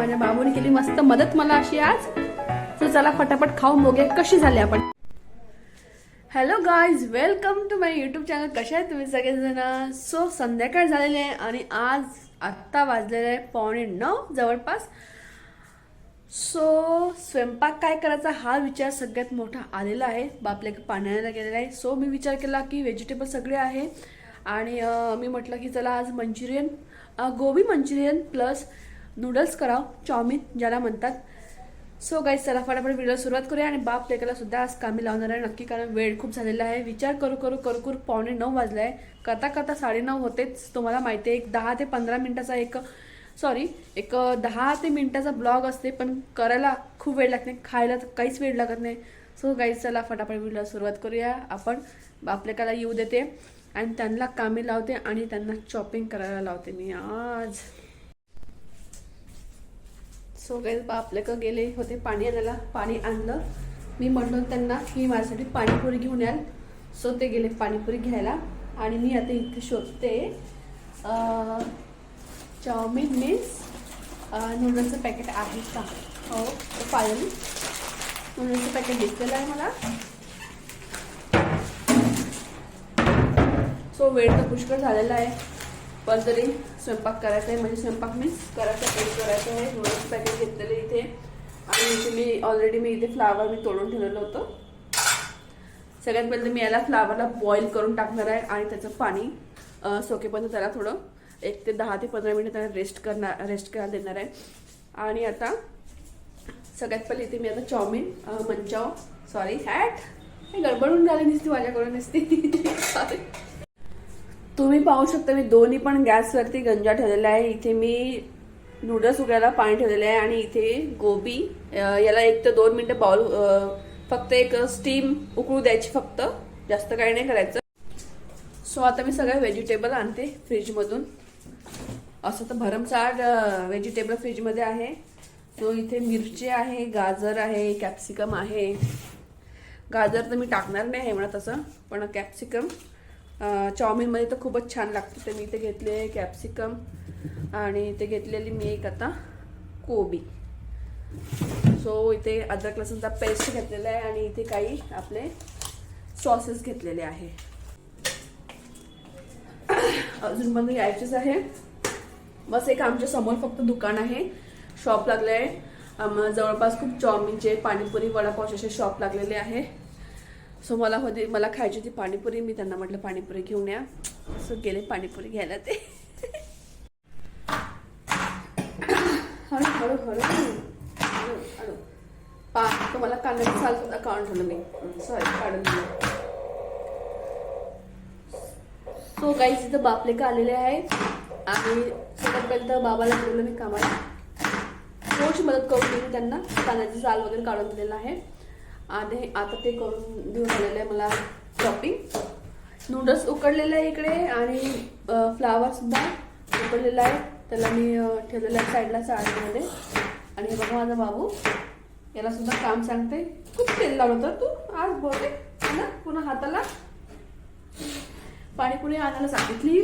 माझ्या बाबूने केली मस्त मदत मला अशी आज. तर चला फटाफट खाऊन बघूया कशी झाली आपण. Hello guys welcome to my YouTube channel कशा आहे तुम्ही सगळेजण? सो संध्याकाळ झालेले आहे आणि आज आत्ता वाजलेलं आहे पावणे नऊ जवळपास. सो स्वयंपाक काय करायचा हा विचार सगळ्यात मोठा आलेला आहे. बापल्या पाण्याला गेलेला आहे. सो मी विचार केला की व्हेजिटेबल सगळे आहे. आणि मी म्हटलं की चला आज manchurian gobi manchurian plus noodles करावं चाऊमिन ज्याला म्हणतात. सो गाईज चला फटाफट व्हिडिओ सुरुवात करूया आणि बाप लेकाला सुद्धा आज कामी लावणार आहे. नक्की कारण वेळ खूप झालेला आहे. विचार करू करू करू करू पावणे नऊ वाजले आहे करता करता साडेनऊ होतेच. तुम्हाला माहिती आहे एक दहा ते पंधरा मिनिटाचा एक सॉरी एक दहा ते मिनिटाचा ब्लॉग असते पण करायला खूप वेळ लागत. नाही खायला तर काहीच वेळ लागत नाही. सो गाईज चला फटाफट व्हिडिओ सुरुवात करूया. आपण बापलेकाला येऊ देते. आणि त्यांना कामी लावते आणि त्यांना शॉपिंग करायला लावते मी आज. सो काही आपल्याकडं गेले होते पाणी आणायला पाणी आणलं. मी म्हणलो त्यांना की माझ्यासाठी पाणीपुरी घेऊन याल. सो ते गेले पाणीपुरी घ्यायला. आणि मी आता इथे शोधते चाऊमिन मीन्स नूडल्सचं पॅकेट आहे का? हो तो नूडल्सचं पॅकेट दिसलेलं आहे मला. सो वेळ तर पुष्कळ झालेला आहे. पण तरी स्वयंपाक करायचा आहे म्हणजे स्वयंपाक मीन्स करायचा आहे करायचं आहे. नूडल्स पॅकेट घेतलेले इथे. आणि इथे मी ऑलरेडी मी इथे फ्लावर मी तोडून ठेवलेलं होतं. सगळ्यात पहिले मी याला फ्लावरला बॉईल करून टाकणार आहे आणि त्याचं पाणी सोकेपर्यंत त्याला थोडं एक ते दहा ते पंधरा मिनिट त्याला रेस्ट करणार रेस्ट करायला देणार आहे. आणि आता सगळ्यात पहिले इथे मी आता चाऊमिन मंचाव सॉरी हॅट. हे गडबडून झाली नसती माझ्याकडून नसती. सॉरी तुम्ही पाहू शकता मी दोन्ही पण गॅसवरती गंजा ठेवलेला आहे. इथे मी नूडल्स उघडायला पाणी ठेवलेलं आहे आणि इथे गोबी. याला एक तर दोन मिनिटं बॉल फक्त एक स्टीम उकळू द्यायची फक्त. जास्त काही नाही करायचं. सो आता मी सगळे व्हेजिटेबल आणते फ्रीजमधून असं तर भरमसाठ व्हेजिटेबल फ्रीजमध्ये आहे. सो इथे मिरची आहे गाजर आहे कॅप्सिकम आहे. गाजर तर मी टाकणार नाही आहे म्हणा तसं पण कॅप्सिकम चाऊमिनमध्ये तर खूपच छान लागतं. ते मी इथे घेतले कॅप्सिकम आणि इथे घेतलेली मी एक आता कोबी. सो इथे अद्रक लसूणचा पेस्ट घेतलेला आहे आणि इथे काही आपले सॉसेस घेतलेले आहे. अजून पण यायचेच आहे. बस एक आमच्यासमोर फक्त दुकान आहे. शॉप लागले आहे जवळपास खूप चाऊमिनचे पाणीपुरी वडापावचे असे शॉप लागलेले आहे. सो मला होती मला खायची होती पाणीपुरी. मी त्यांना म्हटलं पाणीपुरी घेऊन या. सो गेले पाणीपुरी घ्यायला ते. हळू हळू हळू. हळू पा तुम्हाला मला कांद्याचं साल काढून ठेवलं मी. सॉरी काढून दिलं सो काही तिथं बापले का आलेले आहेत? आणि सगळ्यात बाबाला बोललं मी कामाला. थोडीशी मदत करून दिली त्यांना. कांद्याची साल वगैरे काढून दिलेला आहे. आणि आता ते करून घेऊन आलेलं आहे मला शॉपिंग नूडल्स उकडलेलं आहे इकडे आणि फ्लावर सुद्धा उकडलेला आहे. त्याला मी ठेवलेलं आहे साईडला साडीमध्ये. आणि हे बघा माझा बाबू याला सुद्धा काम सांगते. खूप तेल लावलं होतं. तू आज बोलते. ना? पुन्हा हाताला. पाणीपुरी आणायला सांगितली.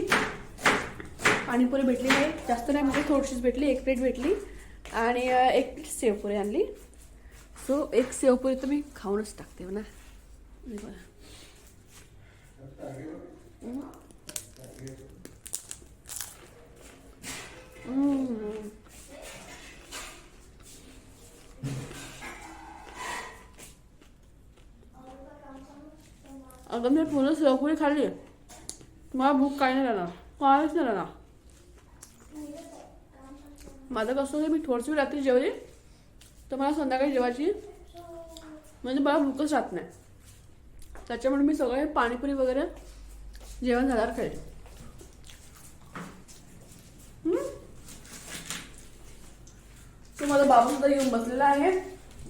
पाणीपुरी भेटली नाही. जास्त नाही म्हणजे थोडीशीच भेटली. एक प्लेट भेटली. आणि एक प्लेट सेवपुरी आणली. सो एक सेवपुरी तर मी खाऊनच टाकते ना। अगं मी पूर्ण सेवपुरी खाल्ली मला भूक काही नाही राहणार काहीच नाही राहणार माझं कसं होतं मी थोडीशी रात्री जेवली तर मला संध्याकाळी जेवायची? म्हणजे मला भूकच राहत नाही. त्याच्यामुळे मी सगळे पाणीपुरी वगैरे जेवण झाल्यावर खाईल. तो माझा बाबू सुद्धा येऊन बसलेला आहे.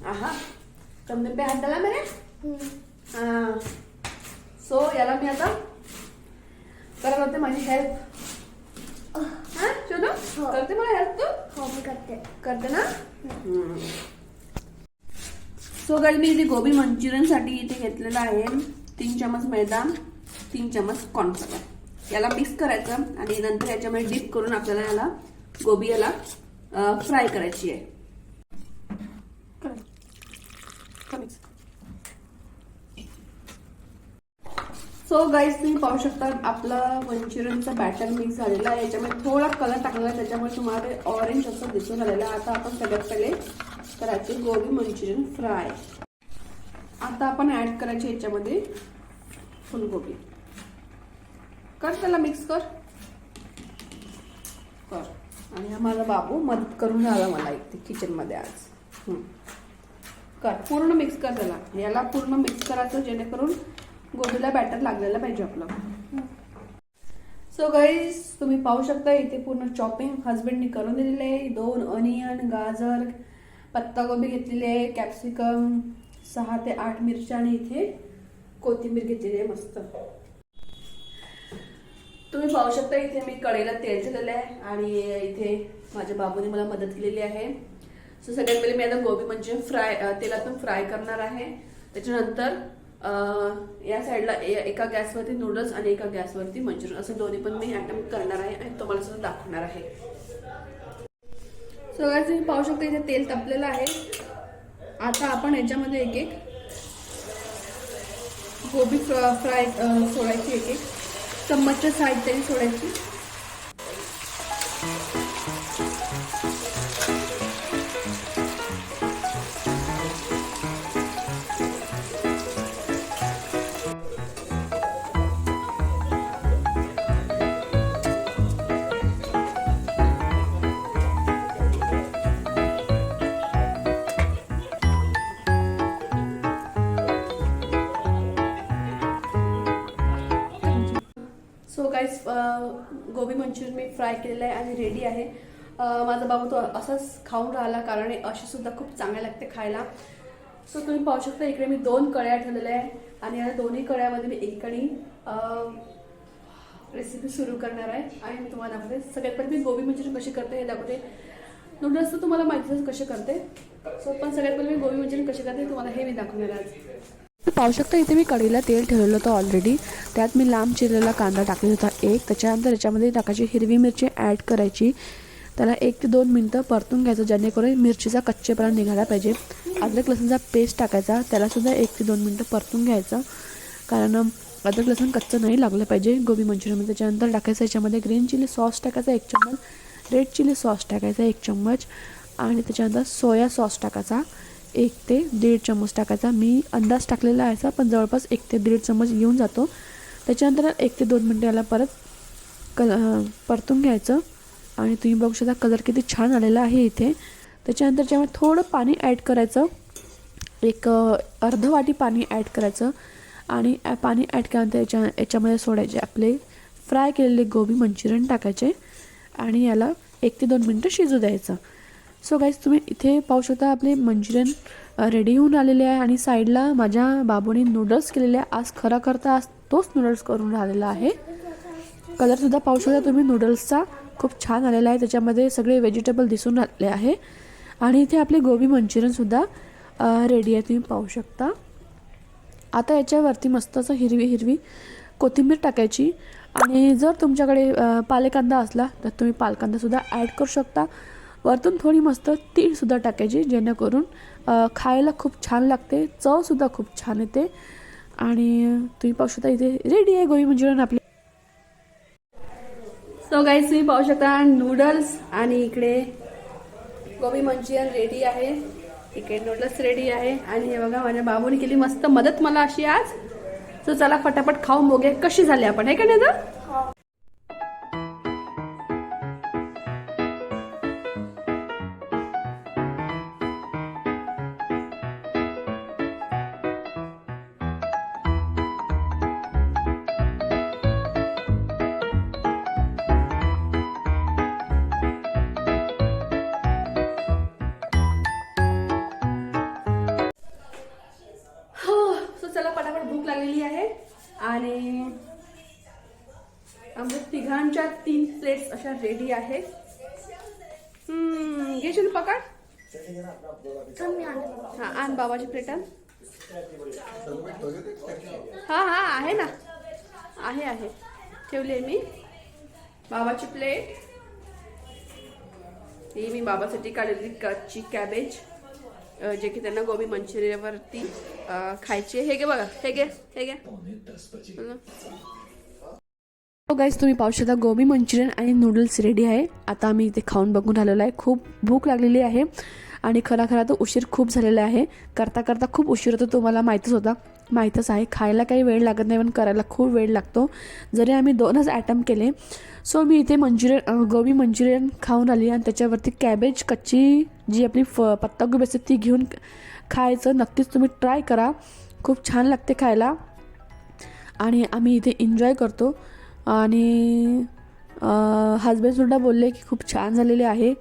आहा. कमने पे हात डाला मेरे हा. सो याला मी आता करत होते माझी हेल्प हा शोधू. करते मला हेल्प तू? करते. करते ना? सो गाईज मी इथे गोबी मंचुरियनसाठी इथे घेतलेलं आहे. तीन चमच मैदा तीन चमच कॉर्नफ्लॉवर याला मिक्स करायचं आणि नंतर याच्यामध्ये डीप करून आपल्याला याला गोबी याला फ्राय करायची आहे करा. कमीच. सो गाईज तुम्ही पाहू शकता आपलं मंचुरियनचा बॅटर मिक्स झालेला आहे. याच्यामध्ये थोडा कलर टाकलेला आहे. त्याच्यामुळे तुम्हाला ते ऑरेंज असं दिसून आलेलं आहे. आता आपण सगळ्यात पहिले करायचे गोबी मंचुरियन फ्राय आता आपण ऍड करायचे याच्यामध्ये फुलगोबी. कर त्याला मिक्स कर. कर. आणि हा माझा बाबू मदत करून आला मला इथे किचनमध्ये आज. कर. पूर्ण मिक्स कर त्याला. याला पूर्ण मिक्स करायचं जेणेकरून गोबीला बॅटर लागलेलं पाहिजे आपलं. सो गाईज तुम्ही पाहू शकता इथे पूर्ण चॉपिंग हजबंडनी करून दिलेलं आहे. दोन अनियन गाजर पत्तागोबी घेतलेली आहे कॅप्सिकम सहा ते आठ मिरच्या आणि इथे कोथिंबीर घेतलेली आहे मस्त. तुम्ही पाहू शकता इथे मी कढईला तेल ठेवलेलं आहे आणि इथे माझ्या बाबूने मला मदत केलेली आहे. सो सगळ्यात पहिले मी आता गोबी म्हणजे फ्राय तेलातून फ्राय करणार आहे. त्याच्यानंतर या साईडला एका गॅसवरती नूडल्स आणि एका गॅसवरती मंचुरियन. असं दोन्ही पण मी अटेम्प्ट करणार आहे आणि तुम्हाला सुद्धा दाखवणार आहे. सो guys, तुम्ही पाहू शकता इथे तेल तापलेलं आहे. आता आपण याच्यामध्ये एक एक गोबी फ्राय सोडायची एक एक चम्मचच्या साईड तरी सोडायची. गाईज गोबी मंचुरियन मी फ्राय केलेलं आहे आणि रेडी आहे. माझा बाबा तो असाच खाऊन राहिला कारण हे सुद्धा खूप चांगले लागते खायला. सो तुम्ही पाहू शकता इकडे मी दोन कळ्या ठेवलेल्या आहे आणि या दोन्ही कड्यामध्ये मी एकणी रेसिपी सुरू करणार आहे. आणि मी तुम्हाला दाखवते. सगळ्यात पहिले मी गोबी मंचुरियन कशी करते हे दाखवते. नूडल्स तर तुम्हाला माहितीच कसे करते. सो पण सगळ्यात पहिले मी गोबी मंचुरियन कशी करते तुम्हाला हे मी दाखवणार आहे पाहू शकता इथे मी कढईला तेल ठेवलेलं होतं ऑलरेडी त्यात मी लांब चिरलेला कांदा टाकलेला होता एक. त्याच्यानंतर याच्यामध्ये टाकायची हिरवी मिरची ॲड करायची. त्याला एक ते दोन मिनटं परतून घ्यायचं जेणेकरून मिरचीचा कच्चेपणा निघाला पाहिजे. अद्रक लसूणचा पेस्ट टाकायचा त्यालासुद्धा एक ते दोन मिनटं परतून घ्यायचं. कारण अद्रक लसूण कच्चं नाही लागलं पाहिजे गोबी मंचुरियनमध्ये त्याच्यानंतर टाकायचं याच्यामध्ये ग्रीन चिली सॉस टाकायचा एक चम्मच रेड चिली सॉस टाकायचा एक चम्मच आणि त्याच्यानंतर सोया सॉस टाकायचा. एक ते दीड चम्मच टाकायचा. मी अंदाज टाकलेला आहे असा पण जवळपास एक ते दीड चम्मच येऊन जातो. त्याच्यानंतर एक ते दोन मिनटं याला परत कल परतून घ्यायचं. आणि तुम्ही बघू शकता कलर किती छान आलेला आहे इथे. त्याच्यानंतर जेव्हा थोडं पाणी ॲड करायचं एक अं, अर्ध वाटी पाणी ॲड करायचं. आणि पाणी ॲड केल्यानंतर याच्या याच्यामध्ये सोडायचे आपले फ्राय केलेले गोबी मंचुरियन टाकायचे. आणि याला एक ते दोन मिनटं शिजू द्यायचं. सो गाईज तुम्ही इथे पाहू शकता आपले मंचुरियन रेडी होऊन आलेले आहे आणि साईडला माझ्या बाबूने नूडल्स केलेले आहे. आज खरा करता आज तोच नूडल्स करून राहिलेला आहे. कलरसुद्धा पाहू शकता तुम्ही नूडल्सचा खूप छान आलेला आहे. त्याच्यामध्ये सगळे व्हेजिटेबल दिसून आले आहे. आणि इथे आपले गोबी मंचुरियनसुद्धा रेडी आहे. तुम्ही पाहू शकता. आता याच्यावरती मस्त असं हिरवी हिरवी कोथिंबीर टाकायची. आणि जर तुमच्याकडे पालेकांदा असला तर तुम्ही पालकांदासुद्धा ॲड करू शकता. वरतून थोडी मस्त तीळसुद्धा टाकायची जेणेकरून खायला खूप छान लागते चवसुद्धा खूप छान येते. आणि तुम्ही पाहू शकता इथे रेडी आहे गोबी मंचुरियन आपली. सो गाईज तुम्ही पाहू शकता नूडल्स आणि इकडे गोबी मंचुरियन रेडी आहे. इकडे नूडल्स रेडी आहे. आणि हे बघा माझ्या बाबूने केली मस्त मदत मला अशी आज. सो चला फटाफट खाऊन बघूया कशी झाली आपण आहे का नाही तिघांच्या तीन प्लेट्स अशा रेडी आहेत. हम्म, घेशील पकड हा आण बाबाची प्लेट आण. हा हा आहे ना. आहे आहे. ठेवली आहे मी. बाबाची प्लेट ही मी बाबासाठी काढलेली कच्ची कॅबेज जे की त्यांना गोबी मंचुरियनवरती खायचे हे घे बघा हे घे हे घे. हो गाईज तुम्ही पाहू शकता गोबी मंचुरियन आणि नूडल्स रेडी आहे. आता आम्ही इथे खाऊन बघून आलेलो आहे. खूप भूक लागलेली आहे आणि खरा खरा तर उशीर खूप झालेला आहे. करता करता खूप उशीर होतो तुम्हाला माहीतच होता. माहीतच आहे खायला काही वेळ लागत नाही पण करायला खूप वेळ लागतो. जरी आम्ही दोनच ॲटम केले सो मी इथे मंचुरियन गोबी मंचुरियन खाऊन आली आणि त्याच्यावरती कॅबेज कच्ची जी आपली फ पत्तागोबी असते ती घेऊन खायचं नक्कीच तुम्ही ट्राय करा. खूप छान लागते खायला. आणि आम्ही इथे एन्जॉय करतो. आणि हजबंडसुद्धा बोलले की खूप छान झालेले आहे.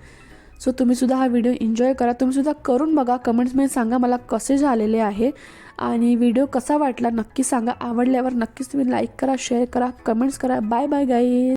सो तुम्हीसुद्धा हा व्हिडिओ एन्जॉय करा. तुम्हीसुद्धा करून बघा. कमेंट्समध्ये सांगा मला कसे झालेले आहे. आणि व्हिडिओ कसा वाटला नक्की सांगा. आवडल्यावर नक्कीच तुम्ही लाईक करा शेअर करा कमेंट्स करा. Bye bye guys